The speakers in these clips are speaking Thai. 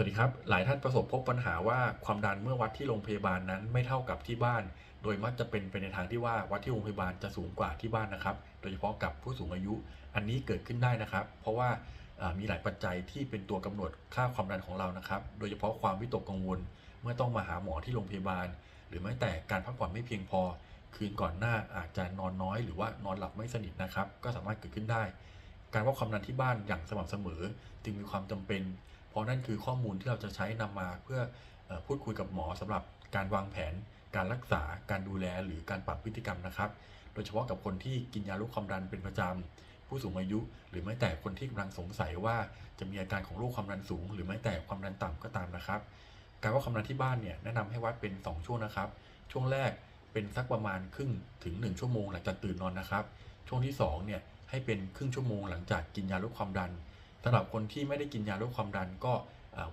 สวัสดีครับ หลายท่านประสบพบปัญหาว่าความดันเมื่อวัดที่โรงพยาบาลนั้นไม่เท่ากับที่บ้าน โดยมักจะเป็นไปในทางที่ว่าวัดที่โรงพยาบาลจะสูงกว่าที่บ้านนะครับ โดยเฉพาะกับผู้สูงอายุ อันนี้เกิดขึ้นได้นะครับ เพราะว่ามีหลายปัจจัยที่เป็นตัวกำหนดค่าความดันของเรานะครับ โดยเฉพาะความวิตกกังวล เมื่อต้องมาหาหมอที่โรงพยาบาล หรือแม้แต่การพักผ่อนไม่เพียงพอ คืนก่อนหน้าอาจจะนอนน้อย หรือว่านอนหลับไม่สนิทนะครับ ก็สามารถเกิดขึ้นได้ การวัดความดันที่บ้านอย่างสม่ำเสมอ จึงมีความจำเป็น เพราะนั่นคือข้อมูลที่เราจะใช้นำมาเพื่ออพูดคุยกับหมอสำหรับการวางแผน การรักษา การดูแลหรือการปรับพฤติกรรมนะครับ โดยเฉพาะกับคนที่กินยาลดความดันเป็นประจำผู้สูงอายุ หรือแม้แต่คนที่กำลังสงสัยว่าจะมีอาการของโรคความดันสูง หรือแม้แต่ความดันต่ำก็ตามนะครับ การวัดความดันที่บ้านเนี่ยแนะนำให้วัดเป็น 2 ช่วงนะครับ ช่วงแรกเป็นสักประมาณครึ่งถึง 1 ชั่วโมงหลังจากตื่นนอนนะครับ ช่วงที่2เนี่ยให้เป็นครึ่งชั่วโมงหลังจากกินยาลดความดัน สำหรับคนที่ไม่ได้กินยาลดความดันก็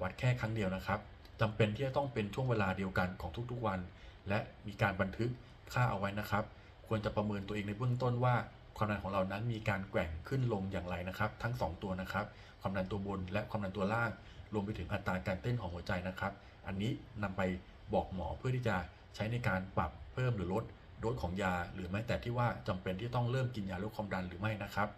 วัดแค่ครั้งเดียวนะครับจำเป็นที่จะต้องเป็นช่วงเวลาเดียวกันของทุกๆวัน และมีการบันทึกค่าเอาไว้นะครับ ควรจะประเมินตัวเองในเบื้องต้นว่าความดันของเรานั้นมีการแกว่งขึ้นลงอย่างไรนะครับ ทั้ง 2 ตัวนะครับ ความดันตัวบนและความดันตัวล่าง รวมไปถึงอัตราการเต้นของหัวใจนะครับ อันนี้นำไปบอกหมอเพื่อที่จะใช้ในการปรับเพิ่มหรือลดโดสของยา หรือแม้แต่ที่ว่าจำเป็นที่ต้องเริ่มกินยาลดความดันหรือไม่นะครับ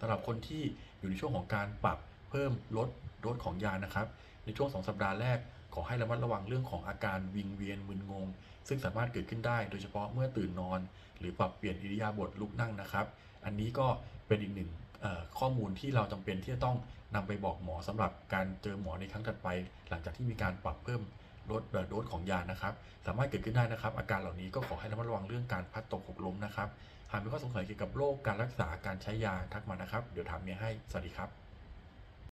สำหรับคนที่อยู่ในช่วงของการปรับเพิ่มลดโดสของยานะครับ ในช่วง 2 สัปดาห์แรกขอให้ระมัดระวังเรื่องของอาการวิงเวียนมึนงง ซึ่งสามารถเกิดขึ้นได้โดยเฉพาะเมื่อตื่นนอน หรือปรับเปลี่ยนอิริยาบถลุกนั่งนะครับ อันนี้ก็เป็นอีกหนึ่งข้อมูลที่เราจำเป็นที่จะต้องนำไปบอกหมอสำหรับการเจอหมอในครั้งถัดไป หลังจากที่มีการปรับเพิ่ม ลดเอ่อโดสของยานะครับ สามารถเกิดขึ้นได้นะครับ อาการเหล่านี้ก็ขอให้ระมัดระวังเรื่องการพัดตกหกล้มนะครับ หากมีข้อสงสัยเกี่ยวกับโรคการรักษาการใช้ยาทักมานะครับ เดี๋ยวถามเมียให้ สวัสดีครับ